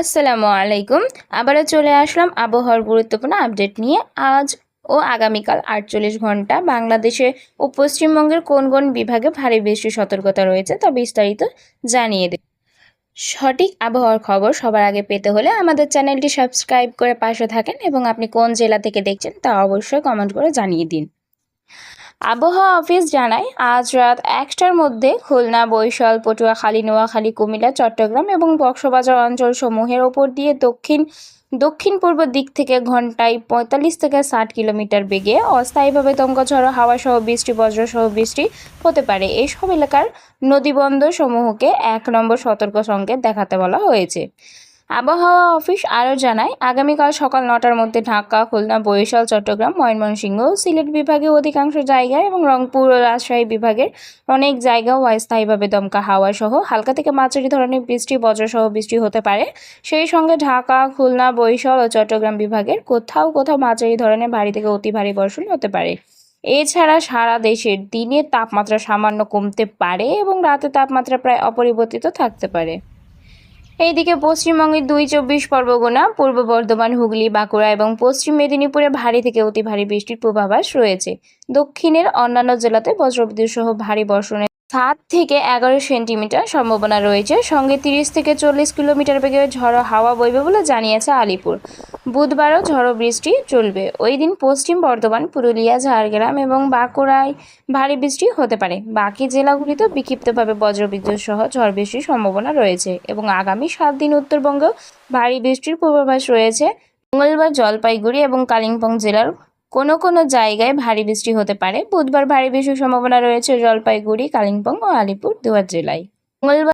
আসসালামু আলাইকুম। আবারও চলে আসলাম আবহাওয়ার গুরুত্বপূর্ণ আপডেট নিয়ে। আজ ও আগামীকাল আটচল্লিশ ঘণ্টা বাংলাদেশে ও পশ্চিমবঙ্গের কোন কোন বিভাগে ভারী বৃষ্টির সতর্কতা রয়েছে তা বিস্তারিত জানিয়ে দেব সঠিক আবহাওয়ার খবর সবার আগে পেতে হলে আমাদের চ্যানেলটি সাবস্ক্রাইব করে পাশে থাকেন এবং আপনি কোন জেলা থেকে দেখছেন তা অবশ্যই কমেন্ট করে জানিয়ে দিন। আবহাওয়া অফিস জানায়, আজ রাত একটার মধ্যে খুলনা বৈশাল পটুয়াখালী, নোয়াখালী, কুমিল্লা, চট্টগ্রাম এবং বক্সবাজার অঞ্চল সমূহের ওপর দিয়ে দক্ষিণ দক্ষিণ পূর্ব দিক থেকে ঘন্টায় পঁয়তাল্লিশ থেকে ষাট কিলোমিটার বেগে অস্থায়ীভাবে দমকা ঝড়ো হাওয়া সহ বৃষ্টি বজ্র সহ বৃষ্টি হতে পারে। এসব এলাকার নদীবন্দর সমূহকে এক নম্বর সতর্ক সংকেত দেখাতে বলা হয়েছে। আবহাওয়া অফিস আরও জানায়, আগামীকাল সকাল নটার মধ্যে ঢাকা, খুলনা, বরিশাল, চট্টগ্রাম, ময়মনসিংহ, সিলেট বিভাগে অধিকাংশ জায়গায় এবং রংপুর ও রাজশাহী বিভাগের অনেক জায়গাও অস্থায়ীভাবে দমকা হাওয়া সহ হালকা থেকে মাঝারি ধরনের বৃষ্টি, বজ্রসহ বৃষ্টি হতে পারে। সেই সঙ্গে ঢাকা, খুলনা, বরিশাল ও চট্টগ্রাম বিভাগের কোথাও কোথাও মাঝারি ধরনের ভারী থেকে অতি ভারী বর্ষণ হতে পারে। এছাড়া সারা দেশের দিনের তাপমাত্রা সামান্য কমতে পারে এবং রাতে তাপমাত্রা প্রায় অপরিবর্তিত থাকতে পারে। এইদিকে পশ্চিমবঙ্গের দুই চব্বিশ পরগনা, পূর্ব বর্ধমান, হুগলি, বাঁকুড়া এবং পশ্চিম মেদিনীপুরে ভারী থেকে অতি ভারী বৃষ্টির পূর্বাভাস রয়েছে। দক্ষিণের অন্যান্য জেলাতে বজ্রবিদ্যুৎ সহ ভারী বর্ষণের সাত থেকে এগারো সেন্টিমিটার সম্ভাবনা রয়েছে। সঙ্গে তিরিশ থেকে চল্লিশ কিলোমিটার বেগে ঝড়ো হাওয়া বইবে বলে জানিয়েছে আলিপুর। বুধবারও ঝড়ো বৃষ্টি চলবে। ওই দিন পশ্চিম বর্ধমান, পুরুলিয়া, ঝাড়গ্রাম এবং বাঁকুড়ায় ভারী বৃষ্টি হতে পারে। বাকি জেলাগুলিতেও বিক্ষিপ্তভাবে বজ্রবিদ্যুৎ সহ ঝড় বৃষ্টির সম্ভাবনা রয়েছে এবং আগামী সাত দিন উত্তরবঙ্গেও ভারী বৃষ্টির পূর্বাভাস রয়েছে। মঙ্গলবার জলপাইগুড়ি এবং কালিম্পং জেলার কোনো কোনো জায়গায় ভারী বৃষ্টি হতে পারে। বুধবার ভারী বৃষ্টির সম্ভাবনা রয়েছে জলপাইগুড়ি, কালিম্পং ও আলিপুর দুয়ার জেলায়। মঙ্গলবার